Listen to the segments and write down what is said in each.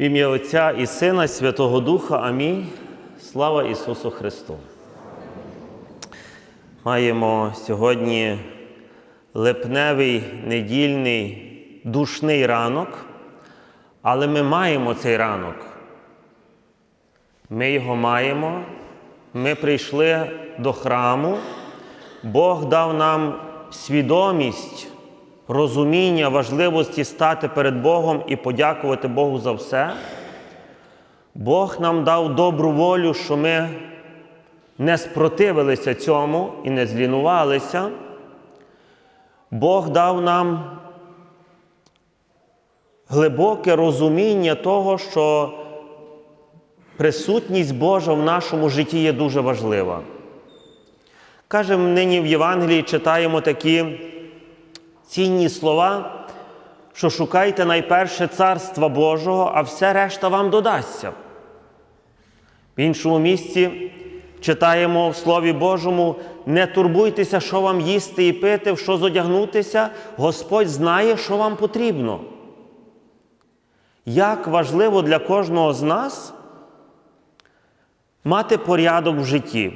В ім'я Отця і Сина, і Святого Духа. Амінь. Слава Ісусу Христу. Маємо сьогодні липневий недільний душний ранок, але ми маємо цей ранок. Ми його маємо. Ми прийшли до храму. Бог дав нам свідомість, розуміння важливості стати перед Богом і подякувати Богу за все. Бог нам дав добру волю, що ми не спротивилися цьому і не злінувалися. Бог дав нам глибоке розуміння того, що присутність Божа в нашому житті є дуже важлива. Кажемо, нині в Євангелії читаємо такі цінні слова, що шукайте найперше Царства Божого, а все решта вам додасться. В іншому місці читаємо в Слові Божому: не турбуйтеся, що вам їсти і пити, в що зодягнутися, Господь знає, що вам потрібно. Як важливо для кожного з нас мати порядок в житті.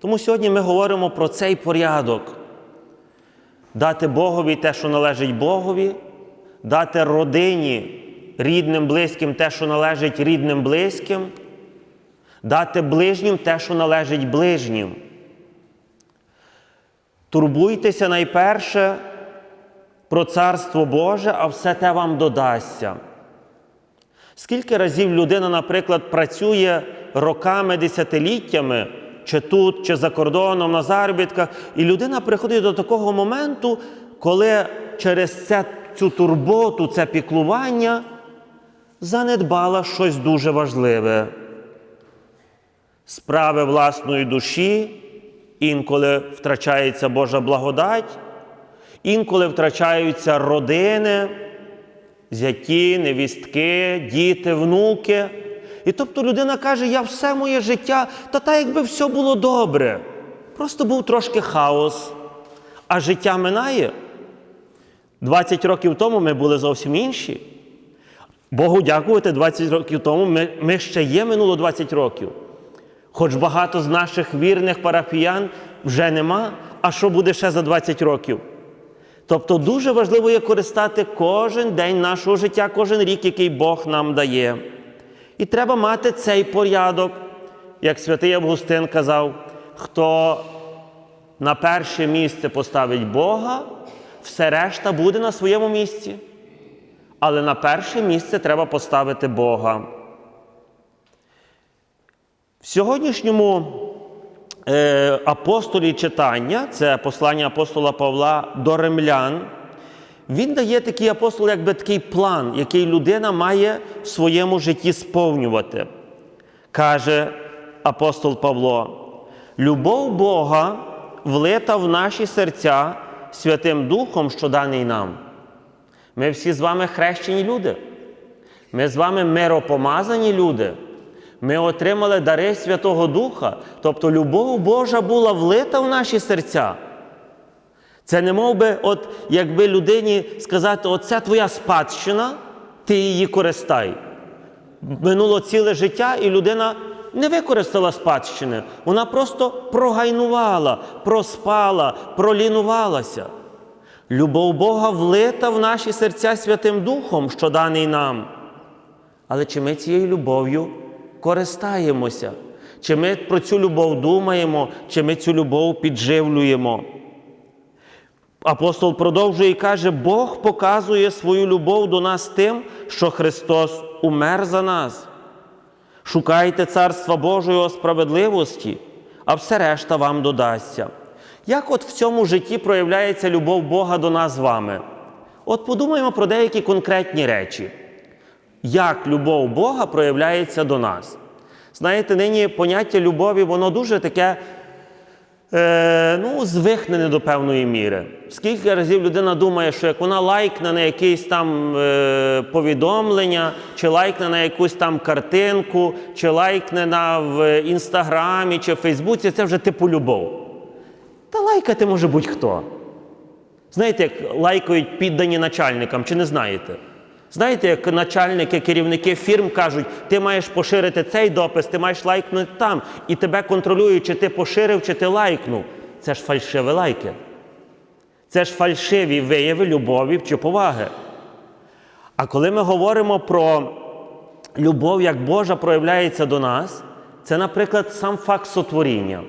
Тому сьогодні ми говоримо про цей порядок. Дати Богові те, що належить Богові, дати родині, рідним, близьким те, що належить рідним, близьким, дати ближнім те, що належить ближнім. Турбуйтеся найперше про Царство Боже, а все те вам додасться. Скільки разів людина, наприклад, працює роками, десятиліттями, чи тут, чи за кордоном, на заробітках, і людина приходить до такого моменту, коли через це, цю турботу, це піклування занедбала щось дуже важливе. Справи власної душі, інколи втрачається Божа благодать, інколи втрачаються родини, зяті, невістки, діти, внуки. І тобто людина каже, я все моє життя, та так якби все було добре. Просто був трошки хаос. А життя минає. 20 років тому ми були зовсім інші. Богу дякувати, 20 років тому ми, ми ще є минуло 20 років. Хоч багато з наших вірних парафіян вже нема, а що буде ще за 20 років? Тобто дуже важливо є користати кожен день нашого життя, кожен рік, який Бог нам дає. І треба мати цей порядок, як святий Августин казав, хто на перше місце поставить Бога, все решта буде на своєму місці. Але на перше місце треба поставити Бога. В сьогоднішньому е, апостолі читання, це послання апостола Павла до римлян, він дає такий апостол, якби такий план, який людина має в своєму житті сповнювати. Каже апостол Павло: любов Бога влита в наші серця Святим Духом, що даний нам. Ми всі з вами хрещені люди. Ми з вами миропомазані люди. Ми отримали дари Святого Духа, тобто любов Божа була влита в наші серця. Це не мов би, от якби людині сказати, оце твоя спадщина, ти її користай. Минуло ціле життя, і людина не використала спадщини. Вона просто прогайнувала, проспала, пролінувалася. Любов Бога влита в наші серця Святим Духом, що даний нам. Але чи ми цією любов'ю користаємося? Чи ми про цю любов думаємо, чи ми цю любов підживлюємо? Апостол продовжує і каже, Бог показує свою любов до нас тим, що Христос умер за нас. Шукайте Царства Божої справедливості, а все решта вам додасться. Як от в цьому житті проявляється любов Бога до нас з вами? От подумаємо про деякі конкретні речі. Як любов Бога проявляється до нас? Знаєте, нині поняття любові, воно дуже таке е, ну, звикнене до певної міри. Скільки разів людина думає, що як вона лайкне на якесь там е, повідомлення, чи лайкне на якусь там картинку, чи лайкне на в інстаграмі, чи в Фейсбуці, це вже типу любов. Та лайкати може будь-хто. Знаєте, як лайкають піддані начальникам, чи не знаєте? Знаєте, як начальники, керівники фірм кажуть, ти маєш поширити цей допис, ти маєш лайкнути там, і тебе контролюють, чи ти поширив, чи ти лайкнув. Це ж фальшиві лайки. Це ж фальшиві вияви любові чи поваги. А коли ми говоримо про любов, як Божа проявляється до нас, це, наприклад, сам факт сотворіння.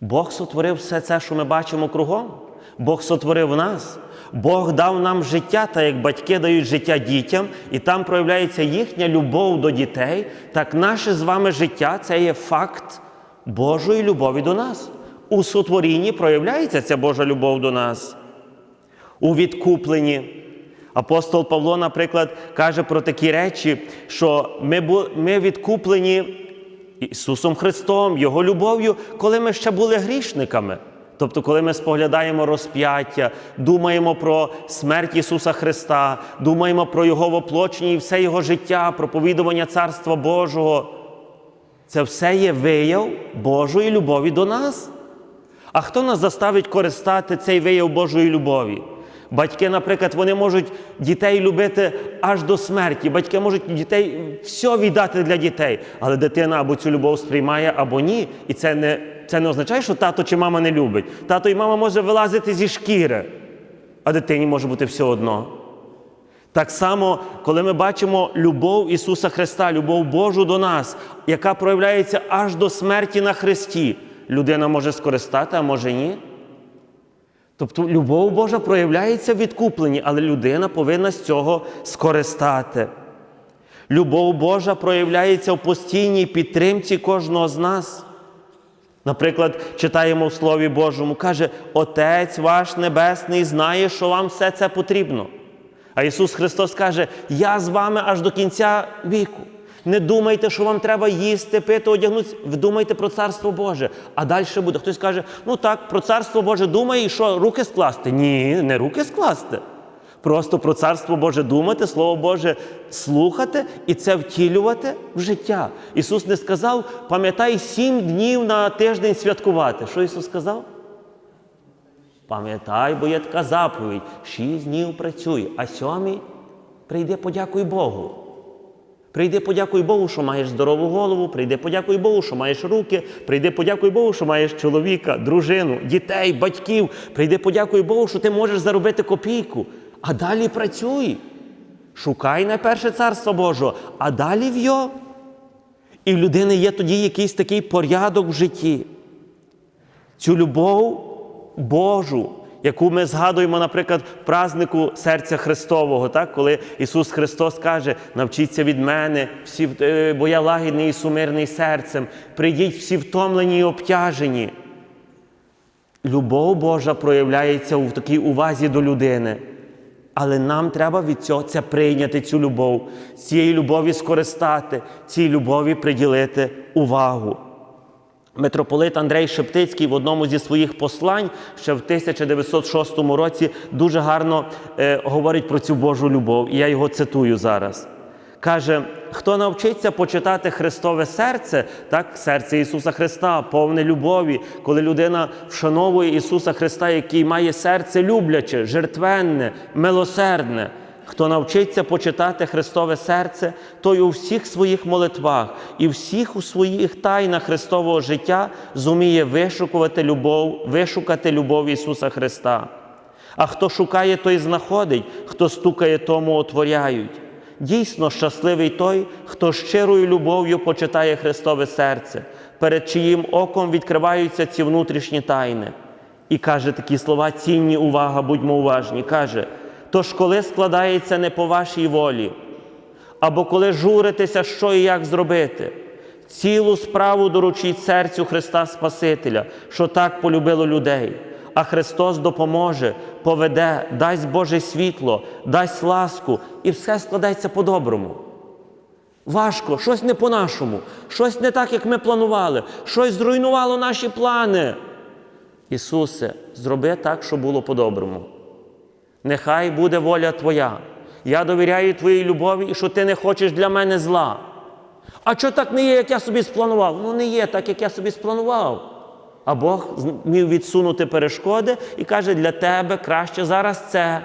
Бог сотворив все це, що ми бачимо кругом. Бог сотворив нас. Бог дав нам життя, так як батьки дають життя дітям, і там проявляється їхня любов до дітей. Так наше з вами життя це є факт Божої любові до нас. У сотворінні проявляється ця Божа любов до нас. У відкупленні. Апостол Павло, наприклад, каже про такі речі, що ми, ми відкуплені Ісусом Христом, Його любов'ю, коли ми ще були грішниками. Тобто, коли ми споглядаємо розп'яття, думаємо про смерть Ісуса Христа, думаємо про Його воплочення і все Його життя, проповідування Царства Божого, це все є вияв Божої любові до нас. А хто нас заставить користати цей вияв Божої любові? Батьки, наприклад, вони можуть дітей любити аж до смерті. Батьки можуть дітей все віддати для дітей, але дитина або цю любов сприймає, або ні. І це не, це не означає, що тато чи мама не любить. Тато і мама може вилазити зі шкіри, а дитині може бути все одно. Так само, коли ми бачимо любов Ісуса Христа, любов Божу до нас, яка проявляється аж до смерті на Христі, людина може скористати, а може ні. Тобто любов Божа проявляється в відкупленні, але людина повинна з цього скористати. Любов Божа проявляється в постійній підтримці кожного з нас. Наприклад, читаємо в Слові Божому, каже, Отець ваш Небесний знає, що вам все це потрібно. А Ісус Христос каже, я з вами аж до кінця віку. Не думайте, що вам треба їсти, пити, одягнутися. Ви думайте про Царство Боже. А далі буде. Хтось каже, ну так, про Царство Боже думає, і що, руки скласти? Ні, не руки скласти. Просто про Царство Боже думати, Слово Боже слухати і це втілювати в життя. Ісус не сказав, пам'ятай сім днів на тиждень святкувати. Що Ісус сказав? Пам'ятай, бо є така заповідь: шість днів працюй, а сьомий прийди, подякуй Богу. Прийди, подякуй Богу, що маєш здорову голову, прийди, подякуй Богу, що маєш руки, прийди, подякуй Богу, що маєш чоловіка, дружину, дітей, батьків. Прийди, подякуй Богу, що ти можеш заробити копійку. А далі працюй. Шукай найперше царство Божого, а далі в'йо. І в людини є тоді якийсь такий порядок в житті. Цю любов Божу, яку ми згадуємо, наприклад, в празднику серця Христового, так? коли Ісус Христос каже: навчіться від мене, всі, е, бо я лагідний і сумирний серцем, прийдіть всі втомлені і обтяжені. Любов Божа проявляється в такій увазі до людини. Але нам треба від цього це прийняти цю любов, цієї любові скористати, цій любові приділити увагу. Митрополит Андрей Шептицький в одному зі своїх послань ще в 1906 році дуже гарно е, говорить про цю Божу любов, і я його цитую зараз. Каже: хто навчиться почитати Христове серце, так, серце Ісуса Христа, повне любові, коли людина вшановує Ісуса Христа, який має серце любляче, жертвенне, милосердне. Хто навчиться почитати Христове серце, той у всіх своїх молитвах і всіх у своїх тайнах Христового життя зуміє вишукувати любов, вишукати любов Ісуса Христа. А хто шукає, той знаходить, хто стукає, тому отворяють. Дійсно щасливий той, хто щирою любов'ю почитає Христове серце, перед чиїм оком відкриваються ці внутрішні тайни. І каже такі слова, цінні увага, будьмо уважні. Каже, тож коли складається не по вашій волі, або коли журитеся, що і як зробити, цілу справу доручіть серцю Христа Спасителя, що так полюбило людей. А Христос допоможе, поведе, дасть Боже світло, дасть ласку, і все складається по-доброму. Важко, щось не по-нашому, щось не так, як ми планували, щось зруйнувало наші плани. Ісусе, зроби так, щоб було по-доброму. Нехай буде воля Твоя. Я довіряю Твоїй любові і що Ти не хочеш для мене зла. А що так не є, як я собі спланував? Ну не є так, як я собі спланував. А Бог змів відсунути перешкоди і каже, для тебе краще зараз це.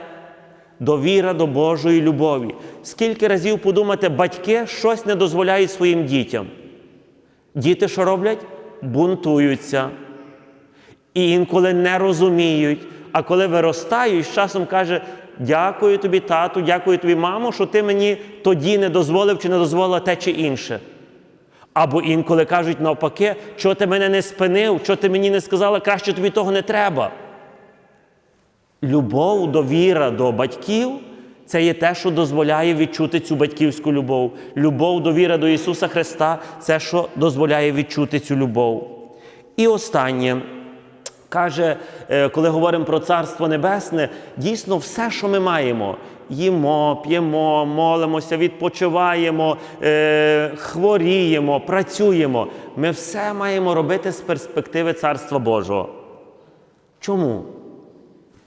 Довіра до Божої любові. Скільки разів подумати, батьки щось не дозволяють своїм дітям. Діти що роблять? Бунтуються. І інколи не розуміють. А коли виростають, з часом каже: дякую тобі, тату, дякую тобі, мамо, що ти мені тоді не дозволив чи не дозволила те чи інше. Або інколи кажуть навпаки, що ти мене не спинив, що ти мені не сказала, краще тобі того не треба. Любов, довіра до батьків це є те, що дозволяє відчути цю батьківську любов. Любов, довіра до Ісуса Христа це що дозволяє відчути цю любов. І останнє. Каже, е, коли говоримо про Царство Небесне, дійсно все, що ми маємо, їмо, п'ємо, молимося, відпочиваємо, е, хворіємо, працюємо. Ми все маємо робити з перспективи Царства Божого. Чому?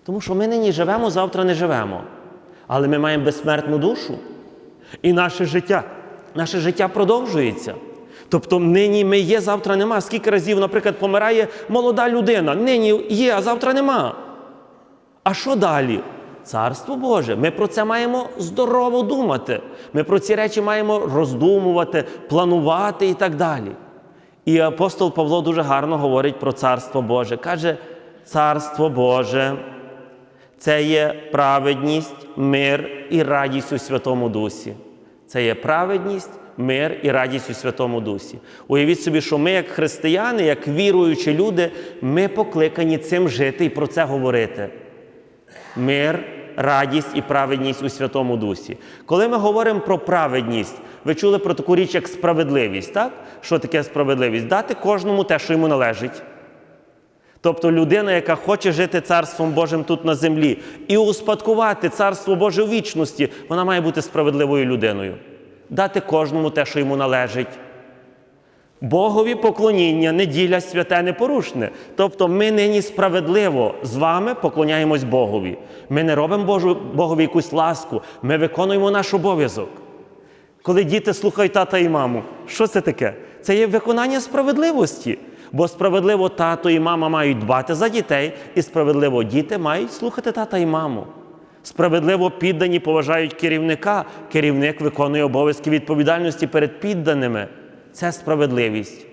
Тому що ми нині живемо, завтра не живемо. Але ми маємо безсмертну душу. І наше життя, наше життя продовжується. Тобто нині ми є, завтра нема. Скільки разів, наприклад, помирає молода людина. Нині є, а завтра нема. А що далі? Царство Боже. Ми про це маємо здорово думати. Ми про ці речі маємо роздумувати, планувати і так далі. І апостол Павло дуже гарно говорить про Царство Боже. Каже, Царство Боже це є праведність, мир і радість у Святому Дусі. Це є праведність, мир і радість у Святому Дусі. Уявіть собі, що ми, як християни, як віруючі люди, ми покликані цим жити і про це говорити. Мир, радість і праведність у Святому Дусі. Коли ми говоримо про праведність, ви чули про таку річ, як справедливість, так? Що таке справедливість? Дати кожному те, що йому належить. Тобто людина, яка хоче жити Царством Божим тут на землі і успадкувати Царство Боже у вічності, вона має бути справедливою людиною. Дати кожному те, що йому належить. Богові поклоніння, неділя святе непорушне. Тобто ми нині справедливо з вами поклоняємось Богові. Ми не робимо Божу, Богові якусь ласку, ми виконуємо наш обов'язок. Коли діти слухають тата і маму, що це таке? Це є виконання справедливості. Бо справедливо тато і мама мають дбати за дітей, і справедливо діти мають слухати тата і маму. Справедливо піддані поважають керівника, керівник виконує обов'язки відповідальності перед підданими. Це справедливість.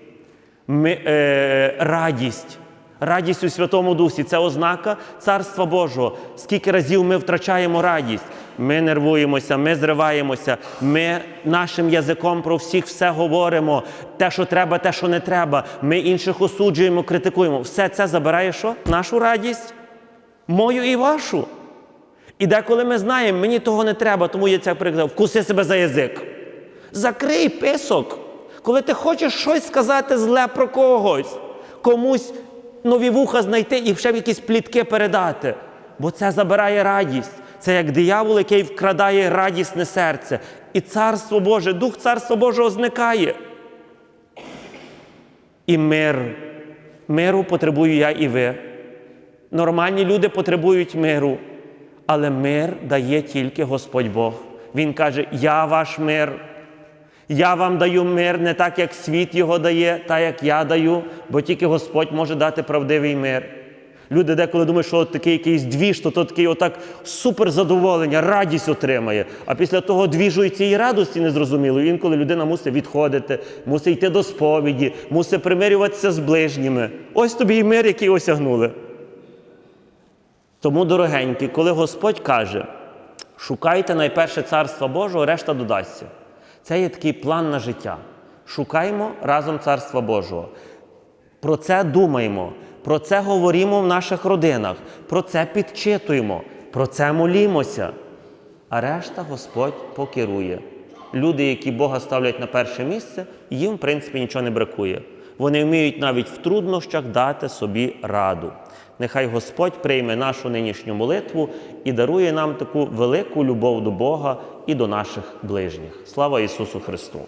Ми, е, радість. Радість у Святому Дусі це ознака Царства Божого. Скільки разів ми втрачаємо радість? Ми нервуємося, ми зриваємося, ми нашим язиком про всіх все говоримо. Те, що треба, те, що не треба. Ми інших осуджуємо, критикуємо. Все це забирає що? Нашу радість, мою і вашу. І деколи ми знаємо, мені того не треба, тому я це приклад, вкуси себе за язик. Закрий писок. Коли ти хочеш щось сказати зле про когось, комусь нові вуха знайти і ще в якісь плітки передати. Бо це забирає радість. Це як диявол, який вкрадає радісне серце. І царство Боже, дух царства Божого зникає. І мир. Миру потребую я і ви. Нормальні люди потребують миру, але мир дає тільки Господь Бог. Він каже: Я ваш мир. Я вам даю мир не так, як світ його дає, так як я даю, бо тільки Господь може дати правдивий мир. Люди деколи думають, що от такий якийсь двіж, то, то такий отак супер задоволення, радість отримає. А після того двіжу і радості незрозуміло. Інколи людина мусить відходити, мусить йти до сповіді, мусить примирюватися з ближніми. Ось тобі і мир, який осягнули. Тому, дорогенькі, коли Господь каже, шукайте найперше царства Божого, решта додасться. Це є такий план на життя. Шукаємо разом Царства Божого. Про це думаємо, про це говоримо в наших родинах, про це підчитуємо, про це молімося. А решта Господь покерує. Люди, які Бога ставлять на перше місце, їм, в принципі, нічого не бракує. Вони вміють навіть в труднощах дати собі раду. Нехай Господь прийме нашу нинішню молитву і дарує нам таку велику любов до Бога і до наших ближніх. Слава Ісусу Христу!